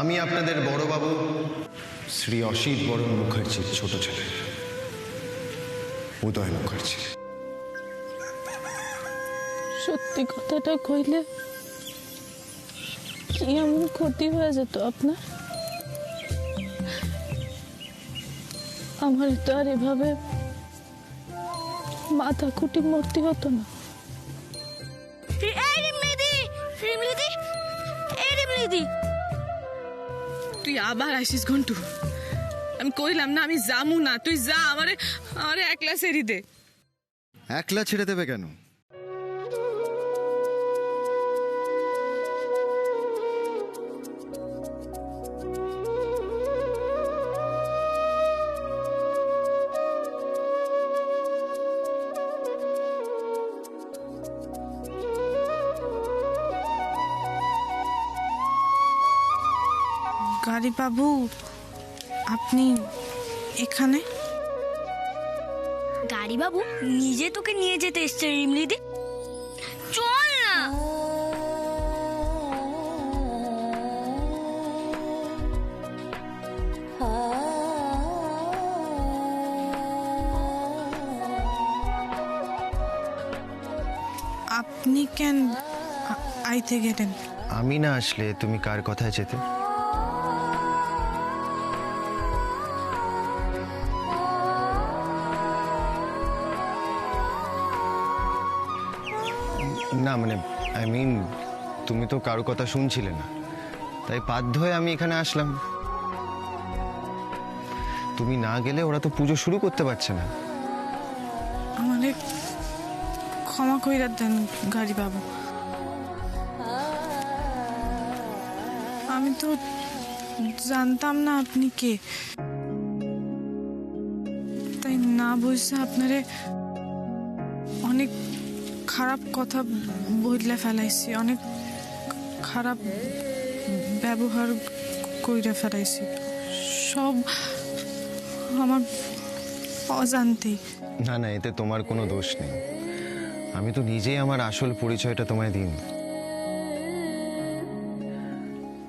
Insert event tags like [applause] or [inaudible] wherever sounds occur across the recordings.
আমি আপনাদের বড়বাবু শ্রী অসিত বরণ মুখার্জির ছোট ছেলে উদয় মুখার্জি। সত্যি কথাটা কইলে কি এমন ক্ষতি হয়ে যেত আপনার? আমার তো আর এভাবে মাথা খুঁটি মূর্তি হতো না। এই রিমলিদি রিমলিদি এই রিমলিদি। তুই আবার আসিস ঘন্টু। আমি কইলাম না, আমি যামু না। তুই যা, আমারে আমারে একলা সেরি দে। একলা ছেড়ে দেবে কেন? বাবু আপনি এখানে? গাড়ি বাবু নিজে তোকে নিয়ে যেতে এসছে রিমলিদি। চল না। আপনি কেন আইতে গেলেন? আমি না আসলে তুমি কার কথায় যেতে? না মানে আই মিন তুমি তো কারও কথা শুনছিলে না। তাই বাধ্য হয়ে আমি এখানে আসলাম। তুমি না গেলে ওরা তো পুজো শুরু করতে পারছে না। আমারে ক্ষমা কইরা দেন গাড়ি বাবু। আমি তো জানতাম না আপনি কে। তাই না বুঝতে আপনারে অনেক খারাপ কথা বদলে ফেলাইছি অনেক খারাপ ব্যবহার কইরা ফেলাইছি। সব আমার অজান্তেই। না না এতে তোমার কোনো দোষ নেই। আমি তো নিজেই আমার আসল পরিচয়টা তোমায় দিন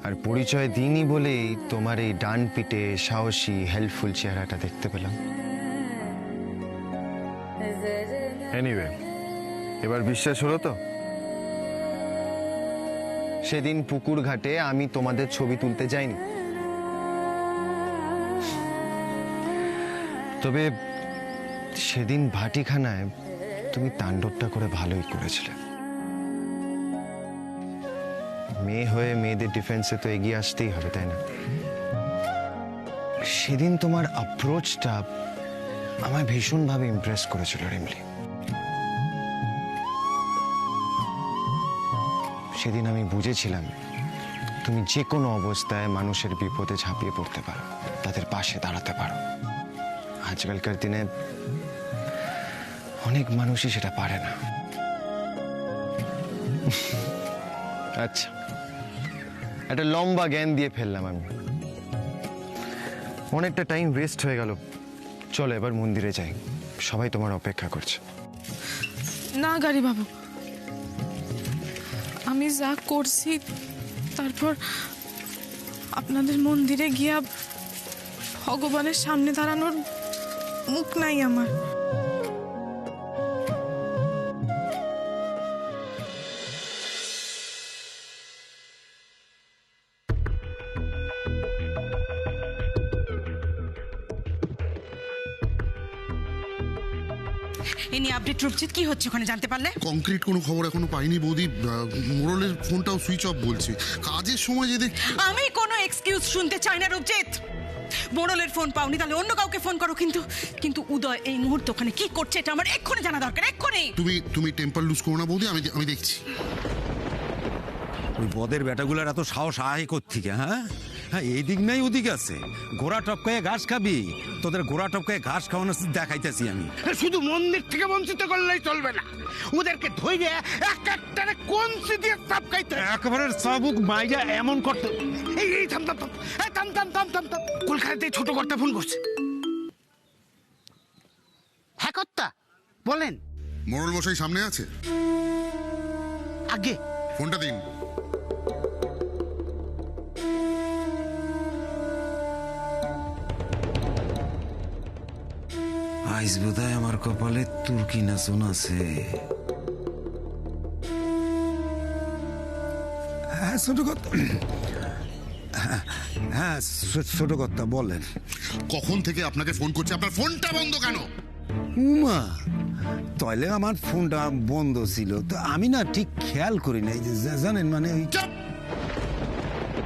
আর পরিচয় দিনই বলেই তোমার এই ডান পিটে সাহসী হেল্পফুল চেহারাটা দেখতে পেলাম। এনিওয়ে এবার বিশ্বাস হলো তো? সেদিন পুকুর ঘাটে আমি তোমাদের ছবি তুলতে যাইনি। তবে সেদিন ভাটিখানায় তুমি তাণ্ডবটা করে ভালোই করেছিলে। মেয়ে হয়ে মেয়েদের ডিফেন্সে তো এগিয়ে আসতেই হবে, তাই না? সেদিন তোমার অ্যাপ্রোচটা আমায় ভীষণভাবে ইমপ্রেস করেছিল, রিমলি। সেদিন আমি বুঝেছিলাম, তুমি যে কোনো অবস্থায় মানুষের বিপদে ঝাঁপিয়ে পড়তে পারো, তাদের পাশে দাঁড়াতে পারো। আজকালকার দিনে অনেক মানুষই সেটা পারে না। আচ্ছা একটা লম্বা জ্ঞান দিয়ে ফেললাম আমি। অনেকটা টাইম ওয়েস্ট হয়ে গেল। চলো এবার মন্দিরে যাই। সবাই তোমার অপেক্ষা করছে। না গাড়ি বাবু আমি যা করছি তারপর আপনাদের মন্দিরে গিয়া ভগবানের সামনে দাঁড়ানোর মুখ নাই আমার। এ নিয়ে আপডেট রূপজিৎ কি হচ্ছে ওখানে জানতে পারলে? কংক্রিট কোনো খবর এখনও পাইনি বৌদি। আহ, মোড়লের ফোনটাও সুইচ অফ বলছে। কাজের সময় যে দেখ আমি কোনো এক্সকিউজ শুনতে চাই না রূপজিৎ। মোড়লের ফোন পাওনি তাহলে অন্য কাউকে ফোন করো কিন্তু। কিন্তু উদয় এই মুহূর্তে ওখানে কি করছে এটা আমার এক্ষুনি জানা দরকার এক্ষুনি। তুমি তুমি টেম্পার লুজ করো না বৌদি আমি আমি দেখছি। ওই বদের বেটাগুলোর এত সাহস আহে থেকে হ্যাঁ? হ্যাঁ এই দিক নাই ওদিক আছে। ঘোড়া টপকায় ঘাস খাবি। তোদের ঘোড়া টপকায় ঘাস খাওয়ানো দেখাইতেছি আমি। শুধু মন্দির থেকে বঞ্চিত করলেই চলবে না। ওদেরকে ধৈর্য এক একটারে কোন দিয়ে তাপ খাইতে একেবারে চাবুক মাইয়া এমন করতে এই এই থাম থাম থাম। এই থাম থাম থাম থাম থাম। কলকাতাতে ছোট কর্তা ফোন করছে। হ্যাঁ কর্তা বলেন। মোড়ল মশাই সামনে আছে? আগে। ফোনটা দিন। আইস বোধহয় আমার কপালে তুর্কি নাচন আছে। হ্যাঁ ছোট কথা। হ্যাঁ, হ্যাঁ ছোট কথা বলেন। কখন থেকে আপনাকে ফোন করছে? আপনার ফোনটা বন্ধ কেন? উমা তাহলে আমার ফোনটা বন্ধ ছিল। তো আমি না ঠিক খেয়াল করি নাই যে জানেন মানে ওই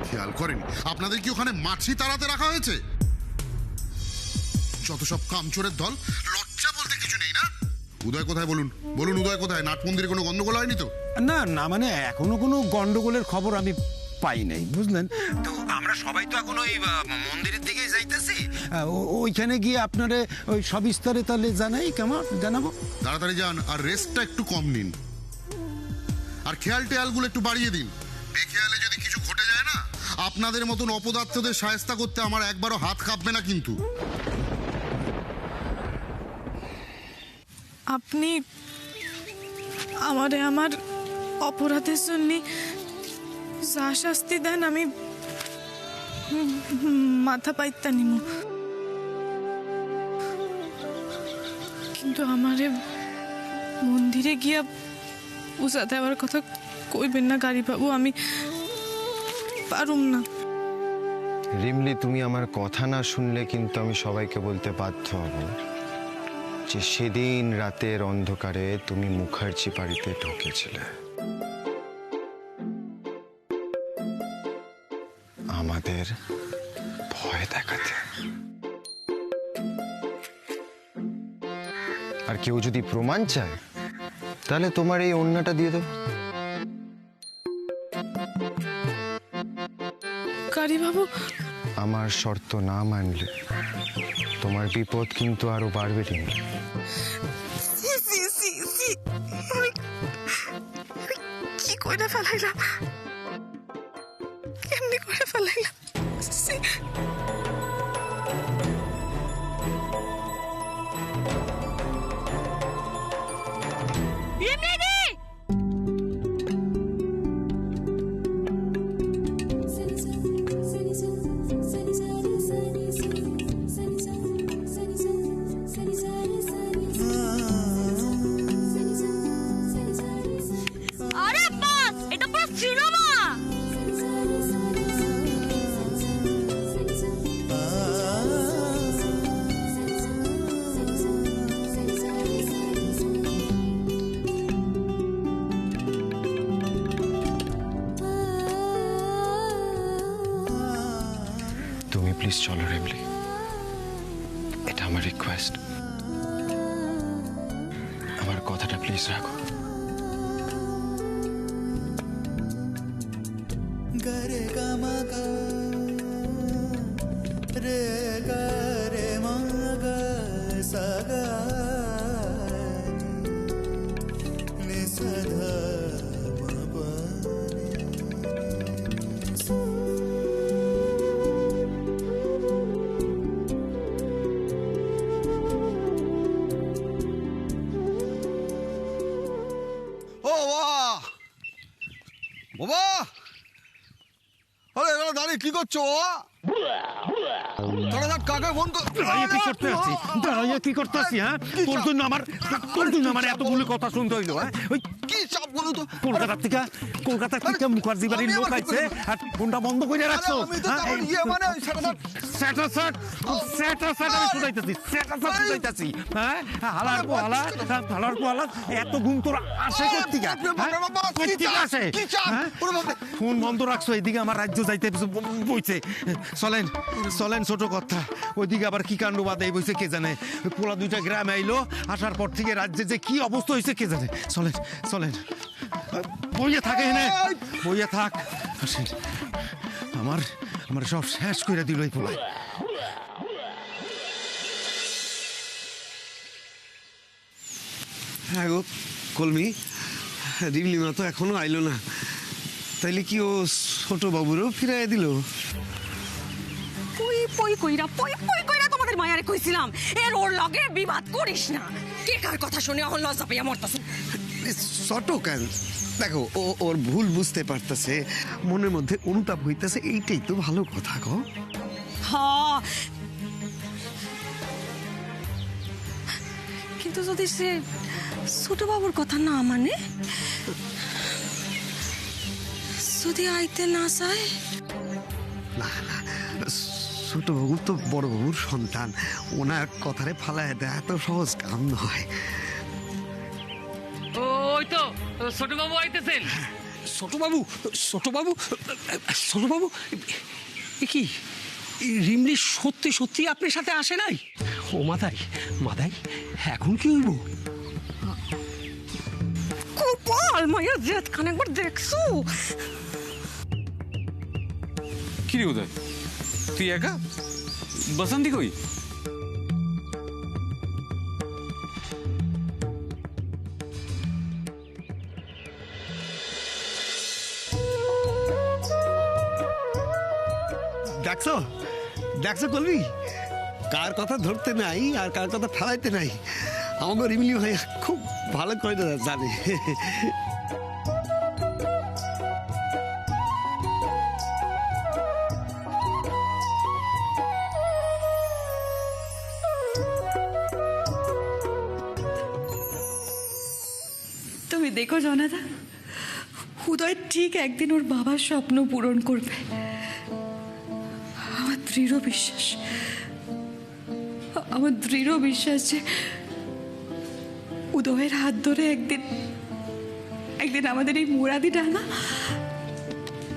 খেয়াল করেন আপনাদের কি ওখানে মাছি তাড়াতে রাখা হয়েছে? যত সব কামচোরের দল লজ্জা বলতে কিছু নেই না? উদয় কোথায় বলুন? বলুন উদয় কোথায়? নাট মন্দিরে কোনো গন্ডগোল হয়নি তো? না না মানে এখনও কোনো গন্ডগোলের খবর আমি পাই নাই বুঝলেন? তো আমরা সবাই তো এখন ওই মন্দিরের দিকে যাইতেছি। ওইখানে গিয়ে আপনারে ওই সবিস্তারে তাহলে জানাই কেমন? জানাব? তাড়াতাড়ি যান আর রেস্টটা একটু কম নিন। আর খেয়াল টেয়ালগুলো একটু বাড়িয়ে দিন। বেখেয়ালে যদি কিছু ঘটে যায় না আপনাদের মতন অপদার্থদের সায়স্তা করতে আমার একবারও হাত কাঁপবে না কিন্তু। আপনি আমারে আমার অপরাধের জন্য যা শাস্তি দেন, আমি মাথা পাইতা নিমু। কিন্তু আমারে মন্দিরে গিয়া পূজা দেওয়ার কথা কইবেন না গাড়ি বাবু আমি পারুম না। রিমলি, তুমি আমার কথা না শুনলে কিন্তু আমি সবাইকে বলতে বাধ্য হব। যে সেদিন রাতের অন্ধকারে তুমি মুখার্জি বাড়িতে ঢুকেছিলে। আমাদের ভয় দেখাতে। আর কেউ যদি প্রমাণ চায়, তাহলে তোমার এই অন্যটা দিয়ে দাও। আমার শর্ত না মানলে তোমার বিপদ কিন্তু আরও বাড়বে আমি কি করে ফেলাইলাম? কেমনি করে ফেলাইলাম? সি। আমার রিকোয়েস্ট আমার কথাটা প্লিজ রাখো। গরে গামা গা কি করছ কাকে ফোন কর দাঁড়িয়ে কি করতে আছি? দাঁড়িয়ে কি করতে আছি হ্যাঁ? তোর জন্য আমার তোর জন্য আমার এতগুলো কথা শুনতে হইল হ্যাঁ? ওই কি চাপ বলো তো? কলকাতা থেকে কলকাতা থেকে মুখার্জি বাড়ির লোক আইছে আর ফোনটা বন্ধ করে রাখছো? আমি তো হ্যাঁ? ইয়ে মানে সেটা আমি শুনাইতেছি শুনাইতেছি হ্যাঁ হালার পোহালা হালার পোহালা এত গুণ তোর আসে হ্যাঁ? হ্যাঁ? ফোন বন্ধ রাখছো এদিকে আমার রাজ্য যাইতে বইছে। চলেন চলেন ছোট কথা। ওইদিকে আবার কি কাণ্ড বাদে বইছে কে জানে? পোলা দুইটা গ্রামে আইলো আসার পর থেকে রাজ্যে যে কি অবস্থা হয়েছে কে জানে? চলেন চলেন। বইয়ে থাকে এনে বইয়ে থাক। [laughs] আমার আমার সব শেষ করে দিল এই পোলায়। হ্যাঁ গো কলমি রিমলিমা তো এখনও আইলো না। তাইলে কি ও ছোট বাবুরও ফিরাইয়া দিল? পই পই কইরা পই পই কইরা তোমাদের মায়ারে কইছিলাম এর ওর লগে বিবাদ করিস না। কে কার কথা শুনে অহন লজ্জা পাইয়া মরতাছ? ছোট কেন? দেখো ও ওর ভুল বুঝতে পারতেছে মনের মধ্যে অনুতাপ হইতেছে এইটাই তো ভালো কথা গো। কিন্তু যদি সে ছোট বাবুর কথা না মানে? যদি আইতে না চায়? না না ছোট বাবু তো বড় বাবুর সন্তান ওনার কথারে ফালায় দেয় এত সহজ কাম নয়। ছোটবাবু আইতেছেন। ছোটবাবু ছোটবাবু ছোটবাবু কি? এই রিমলি সত্যি সত্যি আপনার সাথে আসে নাই? ও মাদাই মাদাই এখন কি হইব? কপাল মায়ের জেদ খান একবার দেখছ? কি রে উদয় তুই একা? বসন্তি কই? দেখছ করবি কার কথা ধরতে নাই আর কার কথা ফেলাইতে নাই। আমাকে রিমিলি ভাই খুব ভালো করে জানে। তুমি দেখো জনাদা উদয় ঠিক একদিন ওর বাবার স্বপ্ন পূরণ করবে। দৃঢ় বিশ্বাস। আমার দৃঢ় বিশ্বাস যে উদয়ের হাত ধরে একদিন একদিন আমাদের এই মুরাদি ডাঙা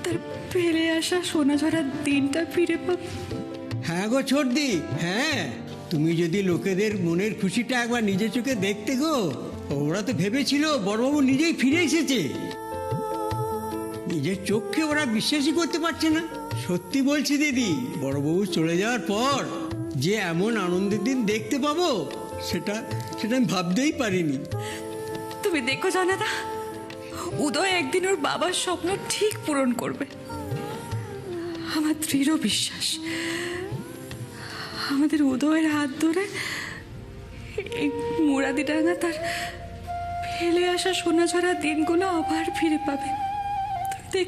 তার ফেলে আসা সোনা ঝরার দিনটা ফিরে পাবে। হ্যাঁ গো ছোটদি হ্যাঁ। তুমি যদি লোকেদের মনের খুশিটা একবার নিজের চোখে দেখতে গো, ওরা তো ভেবেছিল বড়বাবু নিজেই ফিরে এসেছে। নিজের চোখকে ওরা বিশ্বাসই করতে পারছে না। সত্যি বলছি দিদি, বড়বাবু চলে যাওয়ার পর যে এমন আনন্দের দিন দেখতে পাবো, সেটা সেটা আমি ভাবতেই পারিনি। তুমি দেখো জনাদা, উদয় একদিন ওর বাবার স্বপ্ন ঠিক পূরণ করবে। আমার দৃঢ় বিশ্বাস, আমাদের উদয়ের হাত ধরে এই মুরাদি ডাঙা তার ফেলে আসা সোনা ঝরা দিনগুলো আবার ফিরে পাবে। তুমি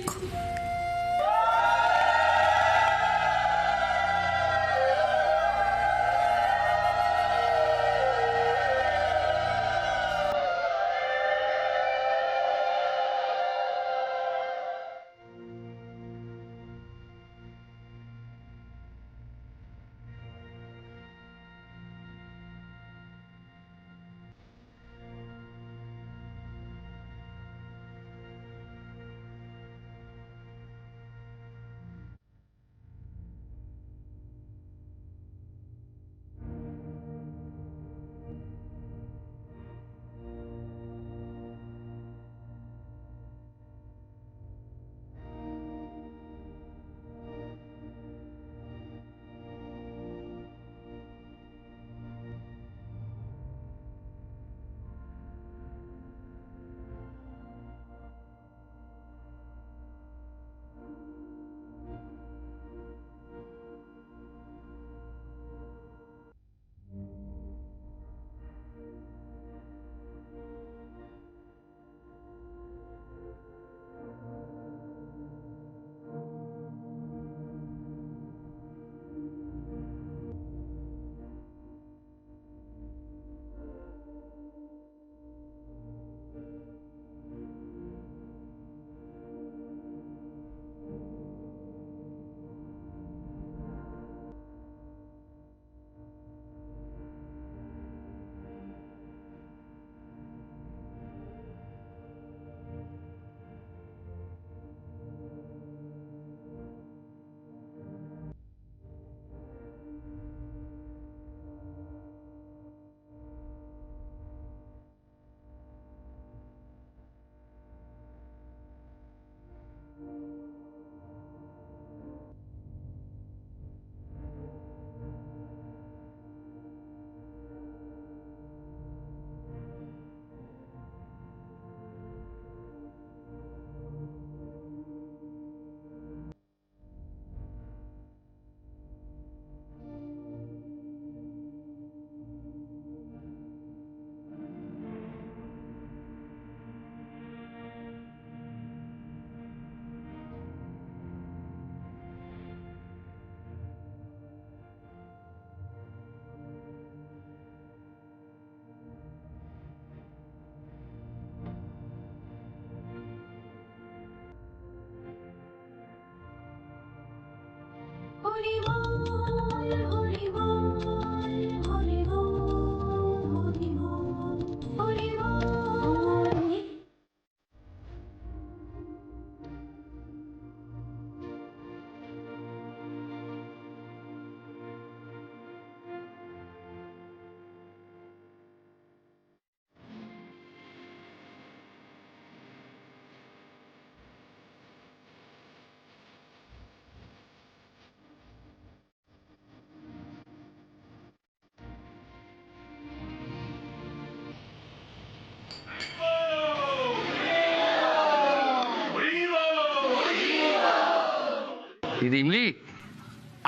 দেখো রিমলি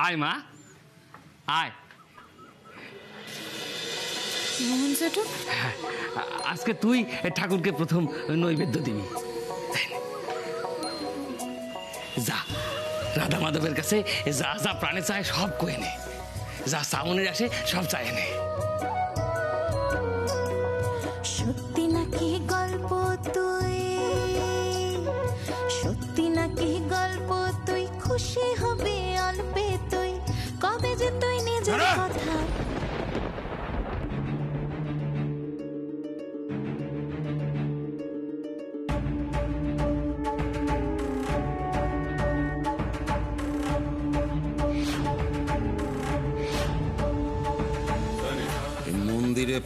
আয় মা আয় মোহন আজকে তুই ঠাকুরকে প্রথম নৈবেদ্য দিবি। যা রাধা মাধবের কাছে যা যা প্রাণে চায় সব কয়ে নে। যা সামনের আসে সব চায় নে।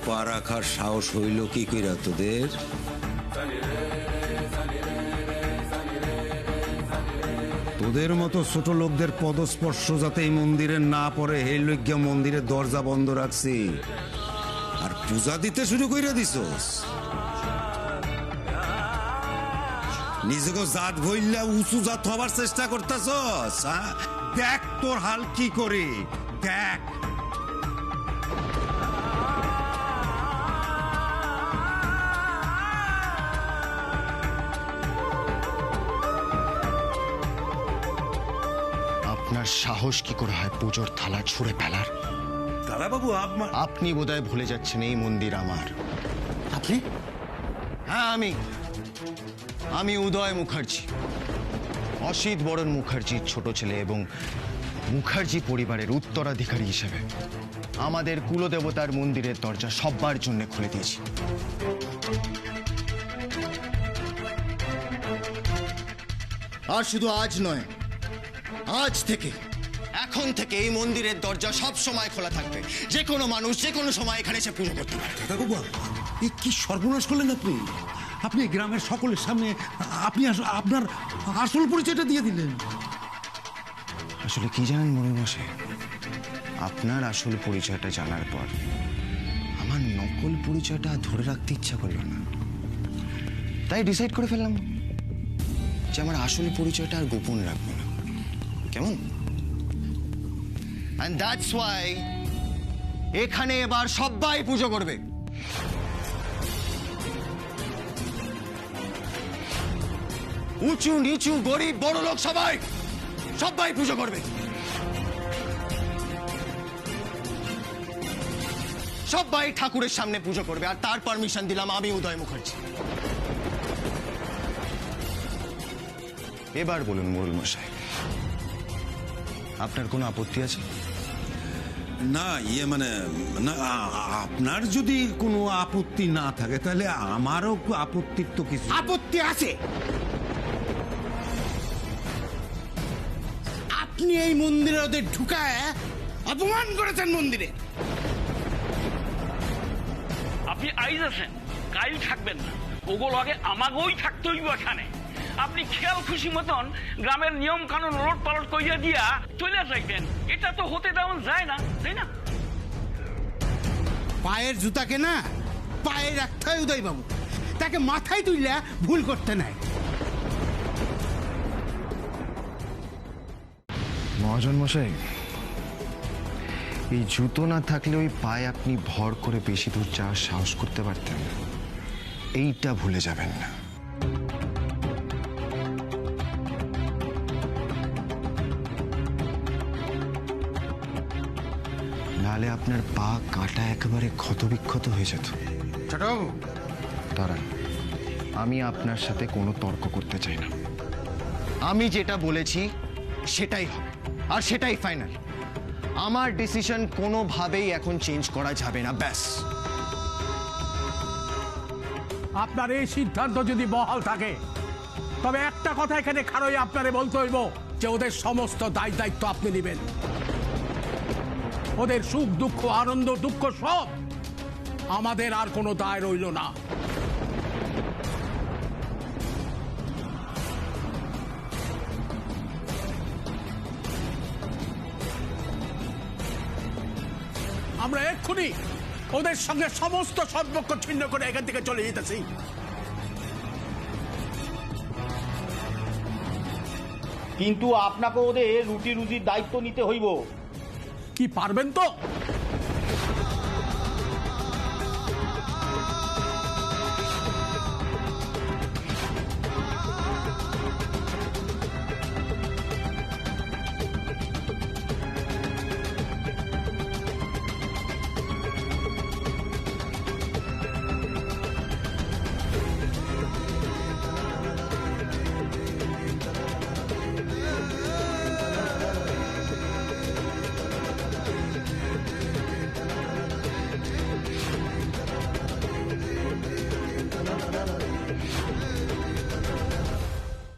পা রাখার সাহস হইল কি কইরা তোদের? তোদের মতো ছোট লোকদের পদস্পর্শ যাতে এই মন্দিরে না পড়ে এই লজ্ঞা মন্দিরের দরজা বন্ধ রাখছি। আর পূজা দিতে শুরু কইরা দিছস। নিজেকে জাত ভইল্লা উঁচু জাত হবার চেষ্টা করতেছস? দেখ তোর হাল কি করে, দেখ। সাহস কি করে হয় পুজোর থালা ছুঁড়ে ফেলার? দাদাবাবু আপনার আপনি বোধহয় ভুলে যাচ্ছেন এই মন্দির আমার। আপনি? হ্যাঁ আমি। আমি উদয় মুখার্জি। অসিত বরণ মুখার্জির ছোট ছেলে এবং মুখার্জি পরিবারের উত্তরাধিকারী হিসেবে আমাদের কুলদেবতার মন্দিরের দরজা সব্বার জন্য খুলে দিয়েছি। আর শুধু আজ নয় আজ থেকে এখন থেকে এই মন্দিরের দরজা সব সময় খোলা থাকবে। যে কোনো মানুষ যে কোনো সময় এখানে এসে পুজো করতে পারে দাদাবাবু এ কি সর্বনাশ করলেন আপনি? আপনি গ্রামের সকলের সামনে আপনি আপনার আসল পরিচয়টা দিয়ে দিলেন। আসলে কি জানেন মনে বসে আপনার আসল পরিচয়টা জানার পর আমার নকল পরিচয়টা আর ধরে রাখতে ইচ্ছা করল না। তাই ডিসাইড করে ফেললাম যে আমার আসল পরিচয়টা আর গোপন রাখব না। কেমন? অ্যান্ড দ্যাটস ওয়াই এখানে এবার সবাই পুজো করবে। উঁচু নিচু গরিব বড় লোক সবাই সবাই পুজো করবে। সবাই ঠাকুরের সামনে পুজো করবে, আর তার পারমিশন দিলাম আমি উদয় মুখার্জি। এবার বলুন মোরুল মশাই আপনার কোনো আপত্তি আছে? না ইয়ে মানে না আপনার যদি কোনো আপত্তি না থাকে তাহলে আমারও আপত্তির তো কিছু আপত্তি আছে! আপনি এই মন্দিরে ওদের ঢুকায় অপমান করেছেন মন্দিরে! আপনি আইজ আছেন কাইল থাকবেন না। ওগুলো আগে আমাকেই থাকতে হইব এখানে। আপনি খেয়াল খুশি মতন গ্রামের নিয়ম কানুন ওলট পালট কইয়া দিয়া চলে যাইবেন। এটা তো হতে দেওয়া যায় না তাই না? পায়ের জুতাকে না পায়ে রাখতে হয় উদয় বাবু। তাকে মাথায় তুললে ভুল করতে নাই। মহাজন মশাই এই জুতো না থাকলে ওই পায়ে আপনি ভর করে বেশি দূর যাওয়ার সাহস করতে পারতেন এইটা ভুলে যাবেন না। আপনার পা কাটা একেবারে ক্ষতবিক্ষত হয়ে যেত। ছোটবাবু। দাঁড়ান আমি আপনার সাথে কোনো তর্ক করতে চাই না। আমি যেটা বলেছি সেটাই হবে আর সেটাই ফাইনাল আমার ডিসিশন কোনোভাবেই এখন চেঞ্জ করা যাবে না ব্যাস। আপনার এই সিদ্ধান্ত যদি বহাল থাকে তবে একটা কথা এখানে খারই আপনারে বলতে হইব যে ওদের সমস্ত দায় দায়িত্ব আপনি নেবেন। ওদের সুখ, দুঃখ, আনন্দ, দুঃখ সব আমাদের আর কোনো দায় রইল না। আমরা এক্ষুনি ওদের সঙ্গে সমস্ত সম্পর্ক ছিন্ন করে এখান থেকে চলে যেতেছি। কিন্তু আপনাকে ওদের রুটি রুজির দায়িত্ব নিতে হইব। কি পারবেন তো?